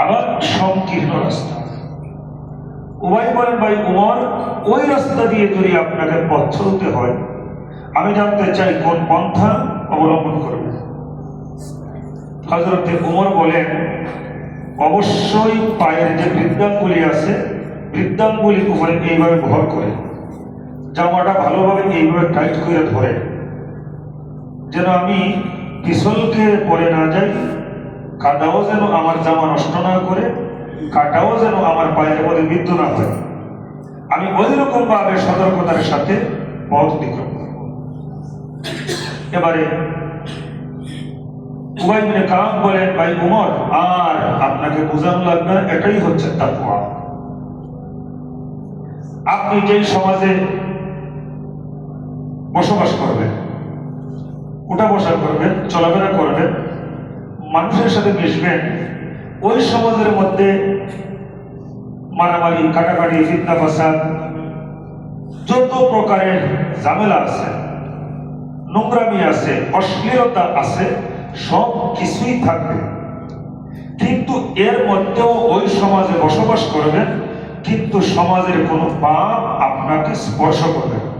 আবার সংকীর্ণ রাস্তা। উভয় বলেন ভাই উমর, ওই রাস্তা দিয়ে যদি আপনাকে পথ চলতে হয়, আমি জানতে চাই কোন পন্থা অবলম্বন করবে। হজরতে উমর বলেন, অবশ্যই পায়ের যে বৃদ্ধাঙ্গুলি আছে, বৃদ্ধাঙ্গুলি উপরে এইভাবে ভর করে। জামাটা ভালোভাবে এইভাবে টাইট করে ধরে। যেন আমি পিছলকে পরে না যাই কাদাও যেন আমার জামা নষ্ট না করে, কাটাও যেন আমার পায়ের মধ্যে বিদ্ধ না হয়। আমি ওই রকম ভাবে সতর্কতার সাথে পথ অতিক্রম এবারে কাম বলেন, ভাই উমর, আর আপনাকে বোঝানো লাগবে এটাই হচ্ছে তাকুয়া আপনি যেই সমাজে বসবাস করবেন, উঠা বসা করবেন, চলাফেরা করবেন মানুষের সাথে মিশবেন, ওই সমাজের মধ্যে মারামারি, কাটাকাটি, ফিতনা, ফাসাদ, যত প্রকারের ঝামেলা আছে, নোংরামি আছে, অশ্লীলতা আছে, সব কিছুই থাকবে। কিন্তু এর মধ্যেও ওই সমাজে বসবাস করবেন, কিন্তু সমাজের কোনো পাপ আপনাকে স্পর্শ করবে না।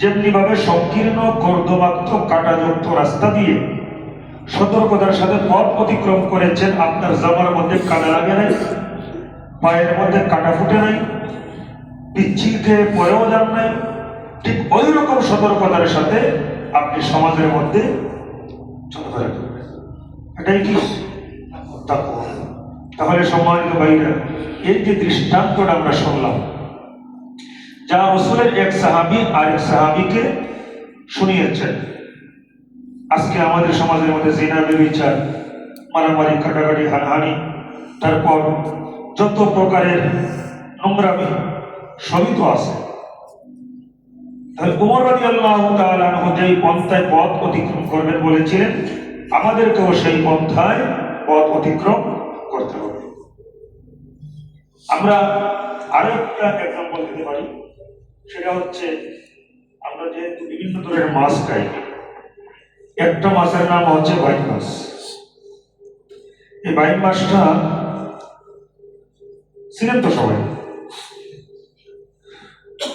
যেমনি ভাবে সংকীর্ণ কর্দমাক্ত কাটাযুক্ত রাস্তা দিয়ে সতর্কতার সাথে পথ অতিক্রম করেছেন আপনার জামার মধ্যে কাদা লাগে নাই, পায়ের মধ্যে কাটা ফুটে নাই পিচ্ছিল খেয়ে পরেও যান নাই। ঠিক ওই রকম সতর্কতার সাথে আপনি সমাজের মধ্যে এটাই কি তাহলে সম্মানিত ভাইরা এই যে দৃষ্টান্তটা আমরা শুনলাম, যা রসুলের এক সাহাবি আরেক সাহাবিকে শুনিয়েছেন। আজকে আমাদের সমাজের মধ্যে জিনা বিচার মারামারি, কাটাকাটি, হানাহানি, তারপর যত প্রকারের নোংরামি, সবই তো আছে। তাহলে উমর রাজি আল্লাহ তালু যেই পন্থায় পথ অতিক্রম করবেন বলেছিলেন, আমাদেরকেও সেই পন্থায় পথ অতিক্রম করতে হবে। আমরা আরেকটা এক্সাম্পল দিতে পারি, সেটা হচ্ছে আমরা যেহেতু বিভিন্ন ধরনের মাছ খাই একটা মাছের নাম হচ্ছে বাইক মাছ এই বাইক মাছটা ছিলেন তো সবাই।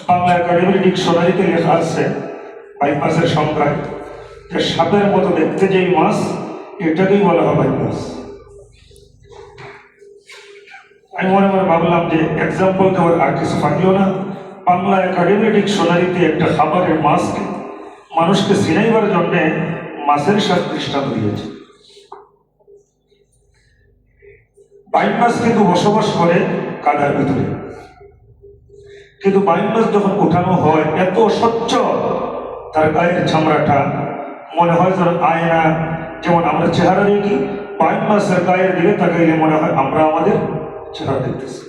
বাংলা একাডেমির ডিকশনারিতে লেখা আছে বাইক মাছের সংখ্যায় সাপের মতো দেখতে যেই মাছ এটাকেই বলা হয় বাইক মাছ আমি মনে মনে ভাবলাম যে এক্সাম্পল দেওয়ার আর কিছু পাইল না। বাংলা একাডেমি ডিকশনারিতে একটা খাবারের মাছকে মানুষকে সিনাইবার জন্য মাছের সাথে দৃষ্টান্ত দিয়েছে। বাইক মাছ কিন্তু বসবাস করে কাদার ভিতরে। কিন্তু বাইক মাছ যখন উঠানো হয়, এত স্বচ্ছ, তার গায়ের চামড়াটা মনে হয় যেন আয়না। যেমন আমরা চেহারা দেখি বাইক মাছের গায়ের দিকে তাকাইলে মনে হয় আমরা আমাদের চেহারা দেখতেছি।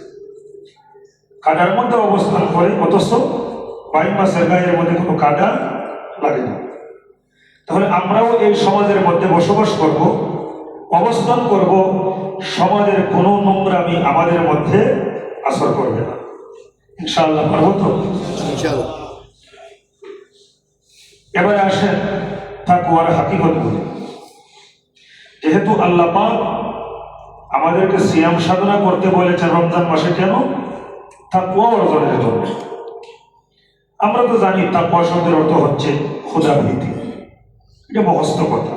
কাদার মধ্যে অবস্থান করে, অথচ বাইক মাছের গায়ের মধ্যে কোনো কাদা লাগে না। তাহলে আমরাও এই সমাজের মধ্যে বসবাস করব অবস্থান করব সমাজের কোনো নোংরামি আমাদের মধ্যে আসর করবে না। ইনশাআল্লাহ পারব তো? এবারে আসেন তাকুয়ার হাকিকত বলি যেহেতু আল্লাহ পাক আমাদেরকে সিয়াম সাধনা করতে বলেছেন রমজান মাসে কেন? তাকুয়া অর্জনের জন্য। আমরা তো জানি তাকুয়া শব্দের অর্থ হচ্ছে খোদা ভীতি এটা মহস্ত কথা।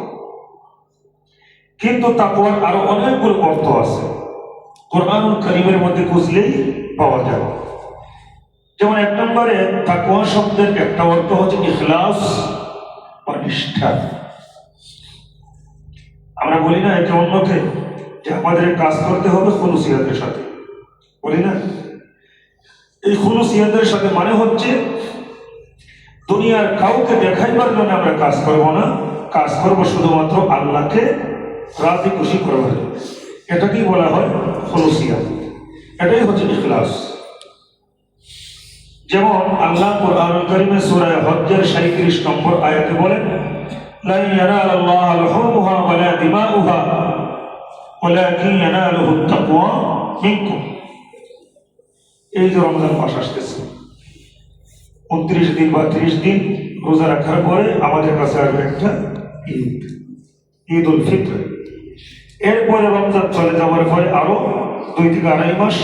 কিন্তু তাকুয়ার আরও অনেকগুলো অর্থ আছে। কোরআনুল করিমের মধ্যে খুঁজলেই পাওয়া যায়। যেমন এক নম্বরে তাকুয়া শব্দের একটা অর্থ হচ্ছে ইখলাস বা নিষ্ঠা। আমরা বলি না একে অন্যকে যে আমাদের কাজ করতে হবে খুলুসিয়াতের সাথে। বলি না? এই খুলুসিয়াতের সাথে মানে হচ্ছে দুনিয়ার কাউকে দেখাইবার জন্য আমরা কাজ করব না। কাজ করব শুধুমাত্র আল্লাহকে রাজি খুশি করবার জন্য। এটাকেই বলা হয় খুলুসিয়াত। এটাই হচ্ছে ইখলাস। যেমন আল্লাহ কোরআনুল কারীমে সূরা হজ্জের 37 নম্বর আয়াতে বলেন লা ইয়ানালাল্লাহ লুহুমুহা ওয়ালা দিমাউহা, ওয়ালাকিন ইয়ানালুহু তাকওয়া মিনকুম। এই যে রমজান মাস আসতেছে। উনত্রিশ দিন বা ত্রিশ দিন রোজা রাখার পরে আমাদের কাছে আসবে একটা ঈদ। ঈদ উল ফিত্র। এরপরে রমজান চলে যাওয়ার পরে আরও দুই থেকে আড়াই মাস।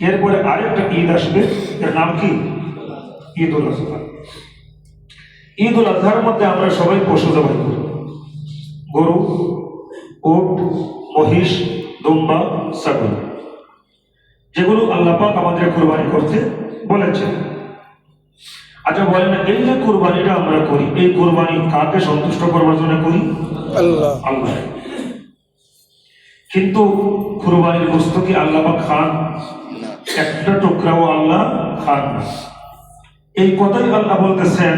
এরপরে আরেকটা ঈদ আসবে, এর নাম কি? ঈদ উল আজহা। ঈদ উল আজহার মধ্যে আমরা সবাই পশু জবাই করি। গরু, উট, মহিষ, দুম্বা, ছাগল। যেগুলো আল্লাহ পাক আমাদের কোরবানি করতে বলেছেন। আচ্ছা বলেন এই যে কোরবানিটা আমরা করি এই কোরবানি কাকে সন্তুষ্ট করবার জন্য করি? আল্লাহ। আল্লাহ। কিন্তু কোরবানির বস্তু কি আল্লাহ পাক খান? একটা টুকরাও আল্লাহ খান না। এই কথাই আল্লাহ বলতেছেন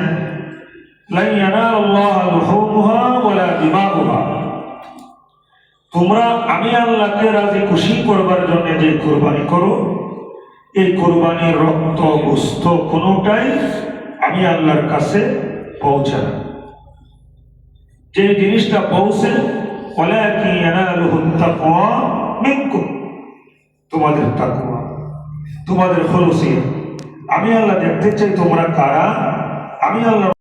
তোমরা আমি আল্লাহকে রাজি খুশি করবার জন্য যে কুরবানি করো এই কুরবানির রক্ত বস্তু কোনোটাই আমি আল্লাহর কাছে পৌঁছে যে জিনিসটা পৌঁছে তোমাদের তাকুয়া তোমাদের হলুসিয়া আমি আল্লাহ দেখতে চাই তোমরা কারা? আমি আল্লাহ